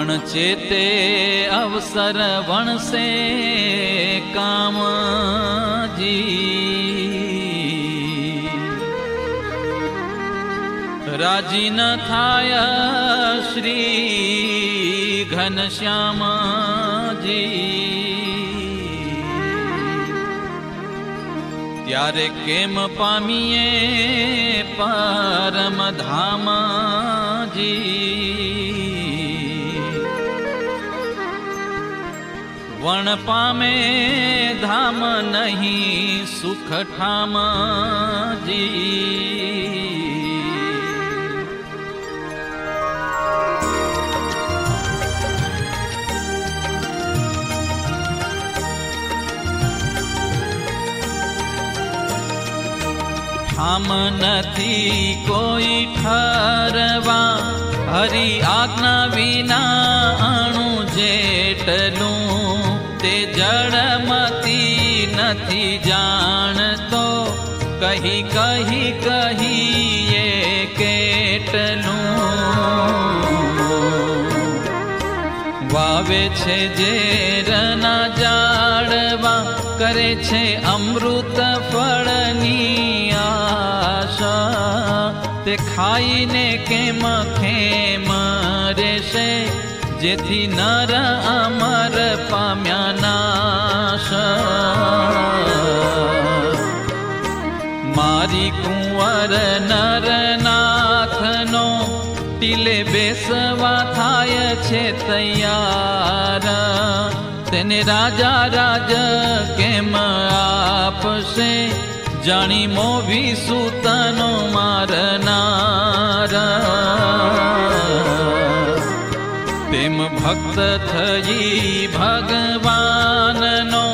વણચેતે અવસર વણસે કામજી. રાજી ન થાય શ્રી ઘનશ્યામજી ત્યારે કેમ પામીએ પરમ વણ પામે ધામ નહીં, સુખ ઠામજી. આમ નથી કોઈ ઠરવા, હરી આજ્ઞા વિના અણુ જેટલું તે જડમતી નથી જાણતો. કહી કહી, કહીએ કેટલું? વાવે છે ઝેરના જાડવા કરે છે અમૃત ફળની આશા. તે ખાઈને કેમ ખેમ રહેશે? જેથી નર અમર પામ્યા નાશ. મારી કુંવર નરનાથનો તિલે બેસવા થાય છે તૈયાર. તેને રાજા રાજ કેમ આપશે? જાણી મોવી સૂતનો મારનાર. તેમ ભક્ત થઈ ભગવાનનો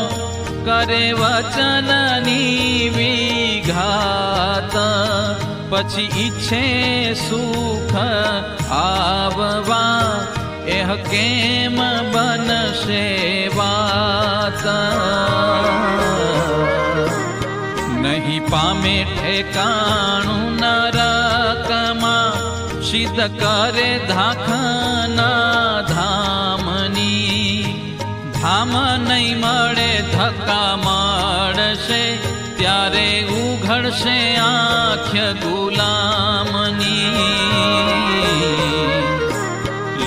કરે વચનની વિઘાત પછી ઈચ્છે સુખ આવવા એહ કેમ બનશે વાત નહીં પામે ઠેકાણું નરકમાં સિદ્ધ કરે ધાખના ધામ નહીં મળે, ધક્કા મળશે ત્યારે ઉઘડશે આંખ ગુલામની.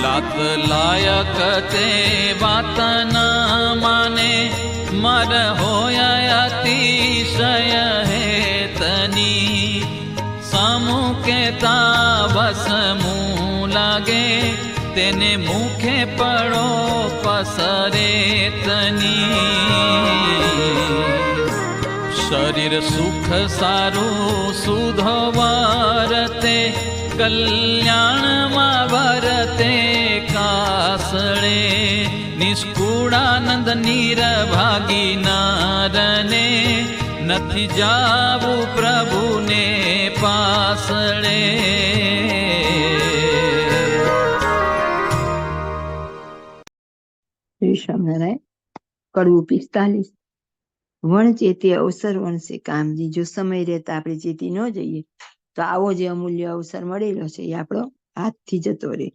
લાત લાયક તે વાત ના માને. મર હોય અતિશય હેતની. સમુકેતા વસમું લાગે. તેને મુખે પડો પસરે તની. શરીર સુખ સારું સુધો વરતે કલ્યાણમાં વરતે કાસળે નિષ્કુળાનંદ નિરભાગી નારને નથી જાવું પ્રભુને પાસળે શ્રી કડવું પિસ્તાલીસ. વણ ચેતી અવસર વણશે કામજી. જો સમય રહેતા આપણે ચેતી ન જઈએ, તો આવો જે અમૂલ્ય અવસર મળેલો છે એ આપણો હાથથી જતો રહે.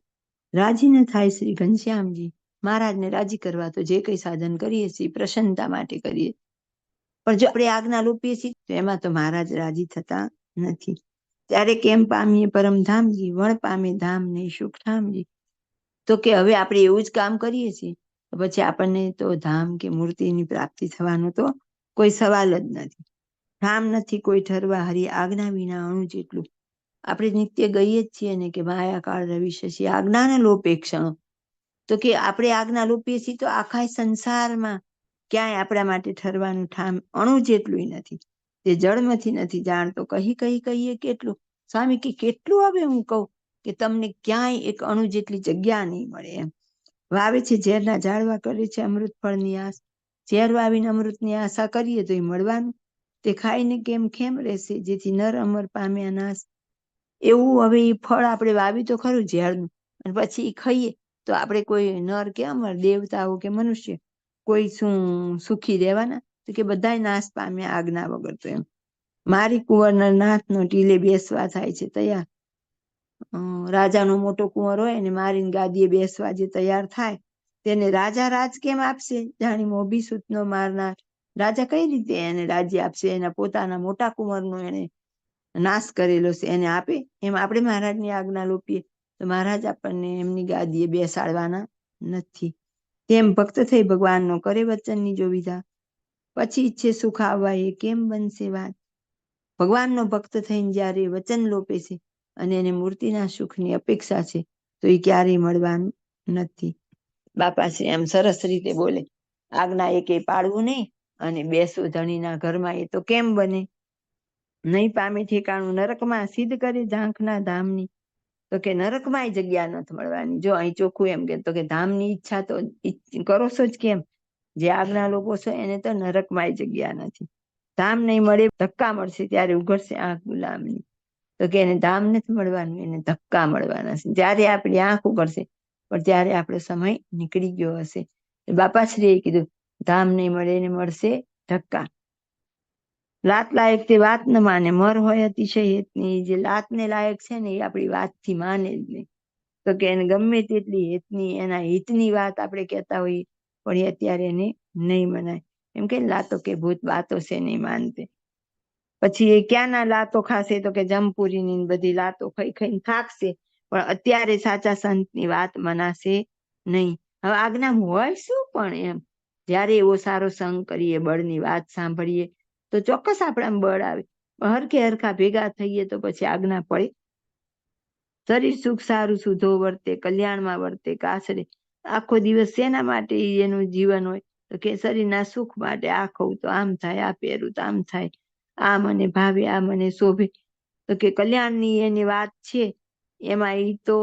રાજી ન થાય શ્રી ઘનશ્યામજી. મહારાજને રાજી કરવા તો જે કઈ સાધન કરીએ છીએ, પ્રસન્નતા માટે કરીએ. પણ જો આપણે આજ્ઞા લોપીએ છીએ, તો એમાં તો મહારાજ રાજી થતા નથી. ત્યારે કેમ પામીએ પરમધામજી વણ પામે ધામ નહીં સુખ તો કે હવે આપણે એવું જ કામ કરીએ છીએ પછી આપણને તો ધામ કે મૂર્તિની પ્રાપ્તિ થવાનો તો કોઈ સવાલ જ નથી. ધામ નથી, કોઈ ઠરવા, હરી આજ્ઞા વિના અણુ જેટલું. આપણે નિત્ય ગઈએ જ છીએ ને કે માયા રવિ શશી, આજ્ઞાને લોપે ક્ષણો. તો કે આપણે આજ્ઞા લોપીએ છીએ તો આખા સંસારમાં ક્યાંય આપણા માટે ઠરવાનું ઠામ અણુ જેટલું નથી. તે જળમાંથી નથી જાણતો. કહી કહી, કહીએ કેટલું? સ્વામી કે કેટલું હવે હું કહું કે તમને ક્યાંય એક અણુ જેટલી જગ્યા નહીં મળે એમ. વાવે છે, ઝેરના ઝાડવા કરે છે અમૃત ફળની આશ ઝેર વાવીને અમૃતની આશા કરીએ તો એ મળવાનું. તે ખાઈને કેમ ખેમ રહેશે? જેથી નર અમર પામ્યા નાશ એવું હવે એ ફળ આપણે વાવી તો ખરું ઝેરનું. અને પછી એ ખાઈએ તો આપણે કોઈ નર કે અમર દેવતાઓ કે મનુષ્ય કોઈ શું સુખી રહેવાના? તો કે બધાય નાશ પામ્યા આજ્ઞા વગર તો એમ. મારી કુંવરના નાથનો ટીલે બેસવા થાય છે, તૈયાર. રાજાનો મોટો કુંવર હોય એને મારીને ગાદીએ બેસવા જે તૈયાર થાય, તેને રાજા રાજ કેમ આપશે? જાણી મોભી સૂતનો મારનાર. રાજા કઈ રીતે એને રાજ્ય આપશે? એના પોતાના મોટા કુંવરનો એને નાશ કરેલો છે, એને આપે? એમ આપણે મહારાજની આજ્ઞા લોપીએ. તો મહારાજ આપણને એમની ગાદીએ બેસાડવાના નથી. તેમ ભક્ત થઈ ભગવાનનો કરે વચનની જો વિધા પછી ઈચ્છે સુખ આવવા, એ કેમ બનશે વાત? ભગવાનનો ભક્ત થઈને જ્યારે વચન લોપે છે અને એને મૂર્તિના સુખની અપેક્ષા છે, તો એ ક્યારેય મળવાનું નથી. બાપાશ્રી એમ સરસ રીતે બોલે, આજ્ઞા એકે પાડવું નહીં અને બેસો ધણીના ઘરમાં, એ તો કેમ બને? નહીં પામે ઠેકાણું નરકમાં, સિદ્ધ કરે ઝાંખના ધામની. તો કે નરકમાંય જગ્યા નથી મળવાની. જો અહીં ચોખ્ખું એમ કે, તો કે ધામની ઈચ્છા તો કરો છો જ કેમ? જે આગના લોકો છે, એને તો નરકમાંય જગ્યા નથી. ધામ નહીં મળે, ધક્કા મળશે ત્યારે ઉઘડશે આંખ ગુલામની. તો કે એને દામ નથી મળવાનું, એને ધક્કા મળવાના છે. જ્યારે આપણી આંખ ઉઘડશે પણ ત્યારે આપણો સમય નીકળી ગયો હશે. બાપાશ્રીએ કીધું ધામ નહીં મળે, એને મળશે ધક્કા. લાત લાયક તે વાત ન માને, મર હોય અતિશય હેતની જે લાતને લાયક છે ને, એ આપણી વાતથી માને જ નહીં. તો કે એને ગમે તેટલી હેતની, એના હિતની વાત આપણે કહેતા હોઈએ, પણ એ અત્યારે એને નહીં મનાય. એમ કે લાતો કે ભૂત વાતો છે, નહીં માનતે. પછી એ ક્યાંના લાતો ખાશે તો કે જમપુરીની બધી લાતો ખાઈ ખાઈને થાકશે. પણ અત્યારે સાચા સંતની વાત મનાશે નહીં. હવે આજ્ઞા હોય શું પણ એમ? જ્યારે એવો સારો સંગ કરીએ, બળની વાત સાંભળીએ, તો ચોક્કસ આપણા બળ આવે. હરખે હરખા ભેગા થઈએ તો પછી આજ્ઞા પડે. શરીર સુખ સારું સુધો વર્તે, કલ્યાણમાં વર્તે કાસરે આખો દિવસ શેના માટે એનું જીવન હોય? તો કે શરીરના સુખ માટે આ તો આમ થાય, આ પહેરું તો આમ થાય. આ મને ભાવે આ મને શોભે. તો કે કલ્યાણની એની વાત છે, એમાં એ તો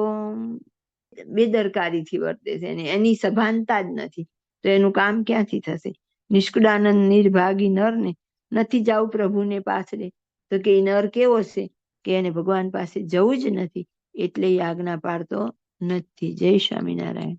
બેદરકારીથી વર્તે છે અને એની સભાનતા જ નથી. તો એનું કામ ક્યાંથી થશે? નિષ્કુળાનંદ નિર્ભાગી નરને નથી જાવું પ્રભુને પાછળ તો કે એ નર કેવો છે? કે એને ભગવાન પાસે જવું જ નથી. એટલે એ આજ્ઞા પાડતો નથી. જય સ્વામિનારાયણ.